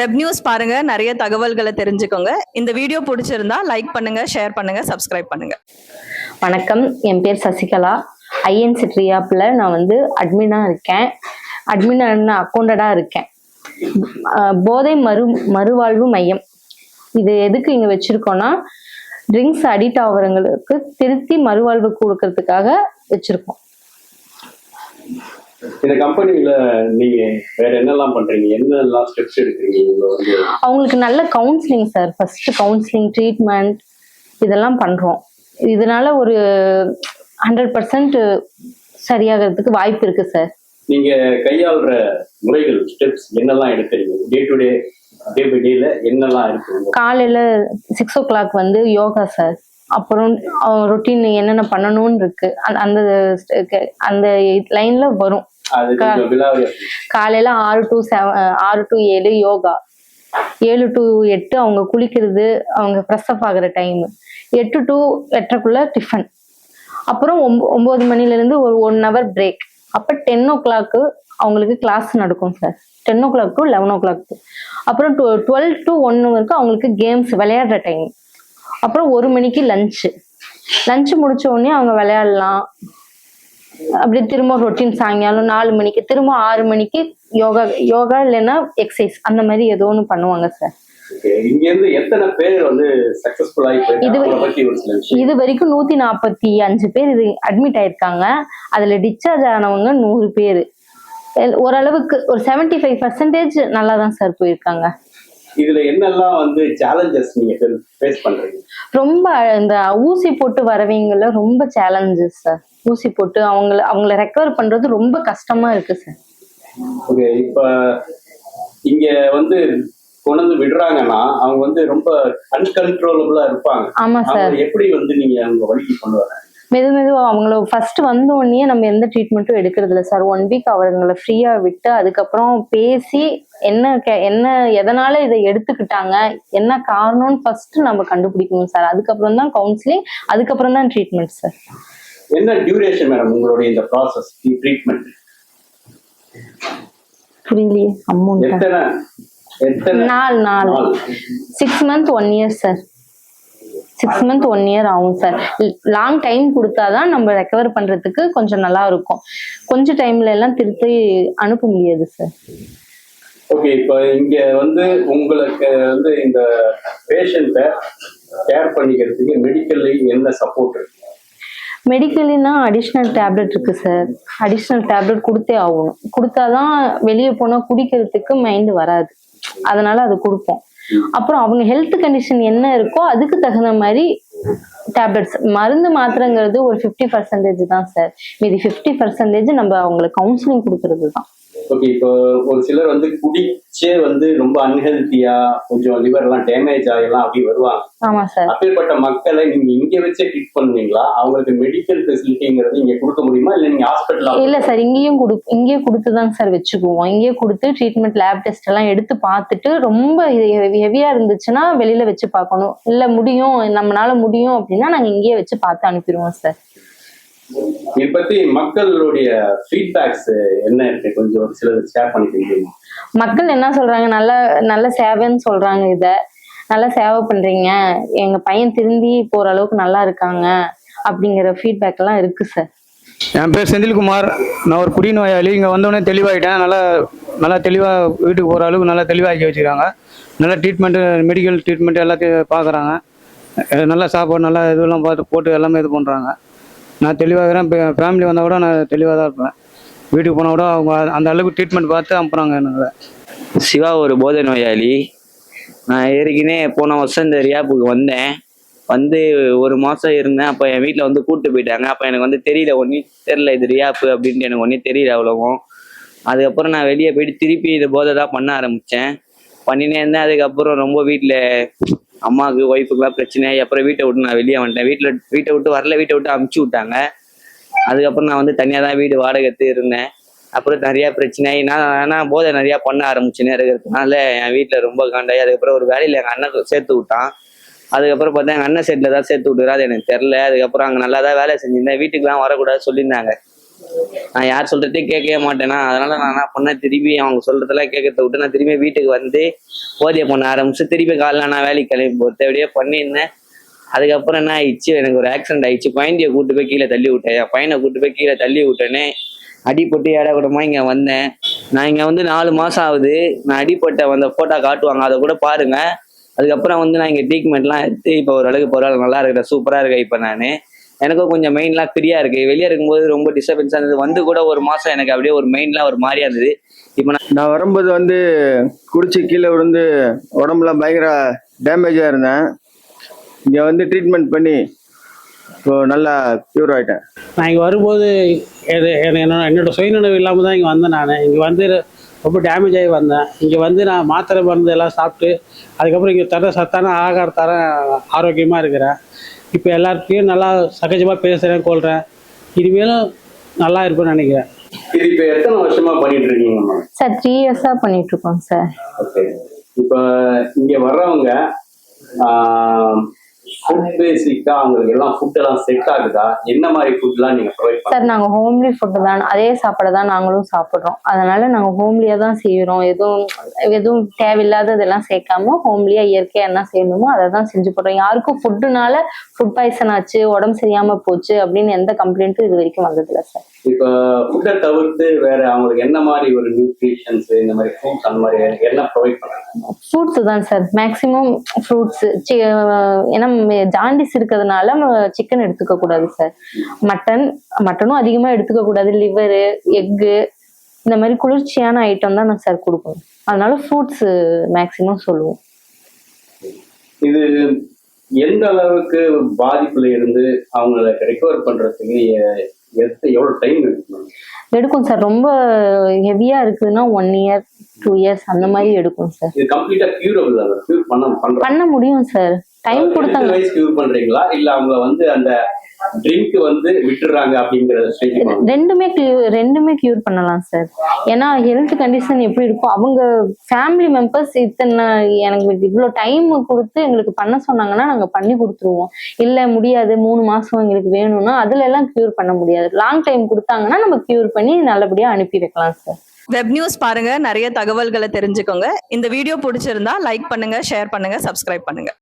Web news பாருங்க நிறைய தகவல்களை தெரிஞ்சுக்கோங்க. இந்த வீடியோ பிடிச்சிருந்தா லைக் பண்ணுங்க ஷேர் பண்ணுங்க சப்ஸ்கிரைப் பண்ணுங்க. வணக்கம். என் பேர் சசிகலா. ஐஎன்சி ட்ரியாப்பில் நான் வந்து அட்மினாக இருக்கேன். அட்மின் அக்கௌண்டடாக இருக்கேன். போதை மறு மறுவாழ்வு மையம். இது எதுக்கு இங்கே வச்சுருக்கோன்னா ட்ரிங்க்ஸ் அடிக்ட் ஆகிறவங்களுக்கு திருத்தி மறுவாழ்வு கொடுக்கறதுக்காக வச்சுருக்கோம். இந்த கம்பெனில நீங்க வேற என்னெல்லாம் பண்றீங்க? என்னெல்லாம் ஸ்டெப்ஸ் எடுக்கிறீங்க? அவங்களுக்கு நல்ல counselling sir first counselling treatment இதெல்லாம் பண்ணுறோம் இதனால ஒரு ஹண்ட்ரட் பர்சன்ட் சரியாகிறதுக்கு வாய்ப்பு இருக்கு சார் நீங்க கையாளுற முறைகள் ஸ்டெப்ஸ் என்னெல்லாம் எடுக்கிறீங்க? Day to day day by டேல என்னெல்லாம் இருக்கு? காலையில் சிக்ஸ் ஓ கிளாக் வந்து யோகா சார் அப்புறம் ரொட்டீன் என்னென்ன பண்ணணும்னு இருக்கு அந்த- அந்த லைன்ல வரும். காலையில ஆறு டு செவன் ஆறு டு ஏழு யோகா. ஏழு டு எட்டு அவங்க குளிக்கிறது அவங்க ஃப்ரெஷ் அப் ஆகுற டைம் எட்டு டு எட்டரைக்குள்ள டிஃபன் அப்புறம் ஒம்ப ஒம்பது மணிலேருந்து ஒரு ஒன் ஹவர் பிரேக் அப்போ டென் ஓ கிளாக்கு அவங்களுக்கு கிளாஸ் நடக்கும் sir ten o'clock to eleven o'clock அப்புறம் டுவெல் டு ஒன் வரைக்கும் அவங்களுக்கு கேம்ஸ் விளையாடுற டைம் அப்புறம் ஒரு மணிக்கு லஞ்சு லஞ்சு முடிச்ச உடனே அவங்க விளையாடலாம். அப்படி திரும்ப ரொட்டீன் சாயங்காலம் நாலு மணிக்கு திரும்ப ஆறு மணிக்கு யோகா யோகா இல்லைன்னா எக்ஸசைஸ் அந்த மாதிரி ஏதோ ஒன்று பண்ணுவாங்க சார் இது- வரைக்கும் நூத்தி நாற்பத்தி அஞ்சு பேர் இது அட்மிட் ஆயிருக்காங்க. அதுல டிஸ்சார்ஜ் ஆனவங்க நூறு பேர். ஓரளவுக்கு ஒரு 75% ஃபைவ் பர்சன்டேஜ் நல்லா தான் சார் போயிருக்காங்க. இதுல என்னெல்லாம் வந்து சேலஞ்சஸ் நீங்க ஃபேஸ் பண்றீங்க? ரொம்ப இந்த ஊசி போட்டு வரவங்கள ரொம்ப சேலஞ்சஸ் சார் ஊசி போட்டு அவங்கள அவங்கள ரெக்கவர் பண்றது ரொம்ப கஷ்டமா இருக்கு சார் ஓகே இப்ப இங்க வந்து கொண்டு வந்து விடுறாங்கன்னா அவங்க வந்து ரொம்ப அன்கன்ட்ரோலபிளா இருப்பாங்க. ஆமா சார் எப்படி வந்து நீங்க அவங்க வழிக்கு கொண்டு வர? மெது மெதுவா அவங்கள ஃபர்ஸ்ட் வந்த உடனே நம்ம எந்த ட்ரீட்மெண்ட்டும் எடுக்கிறது இல்லை சார் ஒன் வீக் அவங்களை ஃப்ரீயா விட்டு அதுக்கப்புறம் பேசி என்ன என்ன எதனால இதை எடுத்துக்கிட்டாங்க? என்ன காரணம்னு ஃபர்ஸ்ட் நம்ம கண்டுபிடிக்கணும் சார் அதுக்கப்புறம் தான் கவுன்சிலிங் அதுக்கப்புறம் தான் ட்ரீட்மெண்ட் சார் என்ன டியூரேஷன் மேடம் உங்களுடைய இந்த ப்ராசஸ் ட்ரீட்மெண்ட் புரியலையே அமௌண்ட் நாலு நாலு. நாள் six month one year sir six month one year ஆகும் சார் லாங் டைம் கொடுத்தாதான் நம்ம ரெக்கவர் பண்றதுக்கு கொஞ்சம் நல்லா இருக்கும். கொஞ்சம் டைம்ல எல்லாம் திருத்தி அனுப்ப முடியாது சார் ஓகே இப்போ இங்க வந்து உங்களுக்கு வந்து இந்த பேஷண்ட்டை கேர் பண்ணிக்கிறதுக்கு மெடிக்கல்லி என்ன சப்போர்ட் இருக்கு? மெடிக்கலினா அடிஷ்னல் டேப்லெட் இருக்கு சார் அடிஷ்னல் டேப்லெட் கொடுத்தே ஆகணும். கொடுத்தாதான் வெளியே போனால் குடிக்கிறதுக்கு மைண்ட் வராது. அதனால அது கொடுப்போம். அப்புறம் அவங்க ஹெல்த் கண்டிஷன் என்ன இருக்கோ அதுக்கு தகுந்த மாதிரி டேப்லெட்ஸ் மருந்து மாத்திரைங்கிறது ஒரு ஃபிஃப்டி பர்சன்டேஜ் தான் சார் மீதி ஃபிஃப்டி பர்சன்டேஜ் நம்ம அவங்களுக்கு கவுன்சிலிங் கொடுக்கறது தான் ஓகே இப்போ ஒரு சிலர் வந்து குடிச்சே வந்து ரொம்ப அன்ஹெல்த்தியா கொஞ்சம் லிவர் எல்லாம் டேமேஜ் ஆகலாம் அப்படி வருவாங்க. ஆமா சார் அப்பேற்பட்ட மக்களை நீங்க இங்க வச்சே ட்ரீட் பண்ணுவீங்களா? அவங்களுக்கு மெடிக்கல் ஃபெசிலிட்டிங்கிறது இங்க கொடுக்க முடியுமா? இல்ல நீங்க ஹாஸ்பிட்டல் இல்ல சார் இங்கேயும் கொடு இங்கேயே கொடுத்து தான் சார் வச்சுக்குவோம். இங்கேயே கொடுத்து ட்ரீட்மெண்ட் லேப் டெஸ்ட் எல்லாம் எடுத்து பார்த்துட்டு ரொம்ப ஹெவியா இருந்துச்சுன்னா வெளியில வச்சு பார்க்கணும். இல்ல முடியும் நம்மளால முடியும் அப்படின்னா நாங்க இங்கேயே வச்சு பார்த்து அனுப்பிடுவோம் சார் இதை பத்தி மக்களுடைய ஃபீட்பேக்ஸ் என்ன இருக்கு? கொஞ்சம் ஒரு சிலது ஷேர் பண்ணிக்க மக்கள் என்ன சொல்றாங்க? நல்ல நல்ல சேவைன்னு சொல்றாங்க இத. நல்லா சேவை பண்றீங்க. எங்க பையன் திருந்தி போற அளவுக்கு நல்லா இருக்காங்க அப்படிங்கிற ஃபீட்பேக் எல்லாம் இருக்கு சார் என் பேர் செந்தில்குமார். நான் ஒரு குடிநோயாளி இங்கே வந்தோடனே தெளிவாகிட்டேன் நல்லா நல்லா தெளிவாக வீட்டுக்கு போகிற அளவுக்கு நல்லா தெளிவாக்கி வச்சுருக்காங்க நல்லா ட்ரீட்மெண்ட்டு மெடிக்கல் ட்ரீட்மெண்ட் எல்லாத்தையும் பார்க்குறாங்க நல்லா சாப்பாடு நல்லா இதெல்லாம் பார்த்து போட்டு எல்லாமே இது பண்ணுறாங்க நான் தெளிவாக இருக்கிறேன். ஃபேமிலி வந்தால் கூட நான் தெளிவாக தான் இருப்பேன். வீட்டுக்கு போனால் கூட அவங்க அந்த அளவுக்கு ட்ரீட்மெண்ட் பார்த்து அனுப்புகிறாங்க என்னால் சிவா ஒரு போதை நோயாளி. நான் ஏற்கனவே போன வருஷம் இந்த ரியாப்புக்கு வந்தேன். வந்து ஒரு மாதம் இருந்தேன். அப்போ என் வீட்டில் வந்து கூப்பிட்டு போயிட்டாங்க. அப்போ எனக்கு வந்து தெரியல ஒன்றும் தெரில இது ரியாப்பு அப்படின்ட்டு எனக்கு ஒன்றும் தெரியல அவ்வளோவும். அதுக்கப்புறம் நான் வெளியே போயிட்டு திருப்பி இது போதை தான் பண்ண ஆரம்பித்தேன் பண்ணினே இருந்தேன். அதுக்கப்புறம் ரொம்ப வீட்டில் அம்மாவுக்கு ஒய்ஃபுக்குலாம் பிரச்சனை. அப்புறம் வீட்டை விட்டு நான் வெளியே வந்துட்டேன். வீட்டில் வீட்டை விட்டு வரல. வீட்டை விட்டு அமுச்சு விட்டாங்க. அதுக்கப்புறம் நான் வந்து தனியாக தான் வீடு வாடகை எடுத்து இருந்தேன். அப்புறம் நிறையா பிரச்சனை. நான் ஆனால் போதை நிறையா பண்ண ஆரம்பிச்சுன்னே இருக்கிறதுனால என் வீட்டில் ரொம்ப காண்டாயி அதுக்கப்புறம் ஒரு வேலையில் எங்கள் அண்ணன் சேர்த்து விட்டான். அதுக்கப்புறம் பார்த்தா எங்கள் அண்ணன் செட்டில் தான் சேர்த்து விட்டுறா அது எனக்கு தெரில அதுக்கப்புறம் அங்கே நல்லா தான் வேலை செஞ்சிருந்தேன். வீட்டுக்குலாம் வரக்கூடாது சொல்லியிருந்தாங்க. நான் யார் சொல்றதே கேட்கவே மாட்டேனா? அதனால நான் என்ன பண்ணேன்? திரும்பி அவங்க சொல்றதெல்லாம் கேட்கறத விட்டு நான் திரும்பி வீட்டுக்கு வந்து போதையை பண்ண ஆரம்பிச்சு திருப்பி காலைல நான் வேலைக்கு கிளம்பி போகிறது அப்படியே பண்ணியிருந்தேன். அதுக்கப்புறம் என்ன ஆயிடுச்சு? எனக்கு ஒரு ஆக்சிடென்ட் ஆயிடுச்சு. குழந்தைய கூட்டு போய் கீழே தள்ளி விட்டேன். என் பையனை கூட்டு போய் கீழே தள்ளி விட்டேனே. அடிப்பட்டு ஏடா இங்க வந்தேன். நான் இங்க வந்து நாலு மாசம் ஆகுது. நான் அடிப்பட்ட வந்த ஃபோட்டோ காட்டுவாங்க. அதை கூட பாருங்க. அதுக்கப்புறம் வந்து நான் இங்க ட்ரீட்மெண்ட்லாம் எடுத்து இப்போ ஓரளவுக்கு பரவாயில்ல. நல்லா இருக்கிறேன். சூப்பரா இருக்கேன் இப்போ நான். எனக்கும் கொஞ்சம் மைண்ட்லாம் ஃப்ரீயா இருக்கு. வெளியே இருக்கும்போது ரொம்ப டிஸ்டர்பன்ஸா இருந்தது. வந்து கூட ஒரு மாசம் எனக்கு அப்படியே ஒரு மைண்ட்லாம் ஒரு மாதிரியா இருந்தது. இப்போ நான் நான் வரும்போது வந்து குடிச்சு கீழே விழுந்து உடம்புலாம் பயங்கர டேமேஜாக இருந்தேன். இங்கே வந்து ட்ரீட்மெண்ட் பண்ணி இப்போ நல்லா க்யூர் ஆகிட்டேன் நான் இங்கே வரும்போது எது என்ன- என்னோட என்னோட சுயநினைவு இல்லாமல் தான் இங்கே வந்தேன் நான். இங்கே வந்து ரொம்ப டேமேஜ் ஆகி வந்தேன். இங்கே வந்து நான் மாத்திரை மருந்து எல்லாம் சாப்பிட்டு அதுக்கப்புறம் இங்கே தர சத்தான ஆகாரம் தர ஆரோக்கியமாக இருக்கிறேன். இப்போ எல்லார்கிட்டையும் நல்லா சகஜமாக பேசுகிறேன் கொள்கிறேன் இனிமேலும் நல்லா இருப்பேன்னு நினைக்கிறேன். இது இப்ப எத்தனை வருஷமா பண்ணிட்டு இருக்கீங்கம்மா சார் த்ரீ இயர்ஸா பண்ணிட்டு இருக்கோம் சார். ஓகே இப்ப இங்க வர்றவங்க ஃபுட் பேசிக்கா அவங்களுக்கு எல்லாம் ஃபுட் எல்லாம் செட் ஆகுதா? என்ன மாதிரி ஃபுட்லாம் நீங்க ப்ரொவைட் சார் நாங்க ஹோம்லி ஃபுட்டு தான். அதே சாப்பாடு தான் நாங்களும் சாப்பிட்றோம். அதனால நாங்க ஹோம்லியா தான் செய்யறோம் எதுவும் எதுவும் தேவையில்லாததெல்லாம் சேர்க்காம ஹோம்லியா இயற்கையா என்ன செய்யணுமோ அதை தான் செஞ்சு போடுறோம். யாருக்கும் ஃபுட்டுனால ஃபுட் பாய்சன் ஆச்சு உடம்பு சரியாம போச்சு அப்படின்னு எந்த கம்ப்ளைண்ட்டும் இது வரைக்கும் வந்ததில்ல சார் இப்ப ஃபுட்டை தவிர்த்து வேற அவங்களுக்கு என்ன மாதிரி ஒரு நியூட்ரிஷன்ஸ் இந்த மாதிரி ஃப்ரூட்ஸ் அந்த மாதிரி என்ன ப்ரொவைட் பண்றாங்க? ஃப்ரூட்ஸ் தான் சார் மேக்ஸிமம் ஃப்ரூட்ஸ் ஏன்னா ஜாண்டிஸ் இருக்கிறதுனால சிக்கன் எடுத்துக்க கூடாது சார் மட்டன் மட்டனும் அதிகமா எடுத்துக்க கூடாது. லிவரு எக்கு இந்த மாதிரி குளிர்ச்சியான ஐட்டம் தான் நான் சார் கொடுக்கணும். அதனால ஃப்ரூட்ஸ் மேக்ஸிமம் சொல்லுவோம். இது எந்த அளவுக்கு பாதிப்புல இருந்து அவங்களை ரெக்கவர் பண்றதுக்கு எ- எத்த- எவ்வளவு டைம் எடுக்கணும்? எடுக்கும் சார் ரொம்ப ஹெவியா இருக்குதுன்னா ஒன் இயர் டூ இயர்ஸ் அந்த மாதிரி எடுக்கும் சார் பண்ண முடியும் சார் டைம் கொடுத்தாங்க. கியூர் பண்றீங்களா? இல்ல அவங்க வந்து அந்த ட்ரிங்க் வந்து விட்டுறாங்க அப்படிங்கிற ஸ்டேஜ் ரெண்டுமே ரெண்டுமே கியூர் பண்ணலாம் சார் ஏன்னா ஹெல்த் கண்டிஷன் எப்படி இருக்கும் அவங்க ஃபேமிலி மெம்பர்ஸ் இத்தனை எனக்கு இவ்வளோ டைம் கொடுத்து எங்களுக்கு பண்ண சொன்னாங்கன்னா நாங்கள் பண்ணி கொடுத்துருவோம். இல்லை முடியாது மூணு மாசம் எங்களுக்கு வேணும்னா அதுல எல்லாம் கியூர் பண்ண முடியாது. லாங் டைம் கொடுத்தாங்கன்னா நம்ம கியூர் பண்ணி நல்லபடியா அனுப்பி வைக்கலாம் சார் வெப் நியூஸ் பாருங்க நிறைய தகவல்களை தெரிஞ்சுக்கோங்க. இந்த வீடியோ பிடிச்சிருந்தா லைக் பண்ணுங்க ஷேர் பண்ணுங்க சப்ஸ்கிரைப் பண்ணுங்க.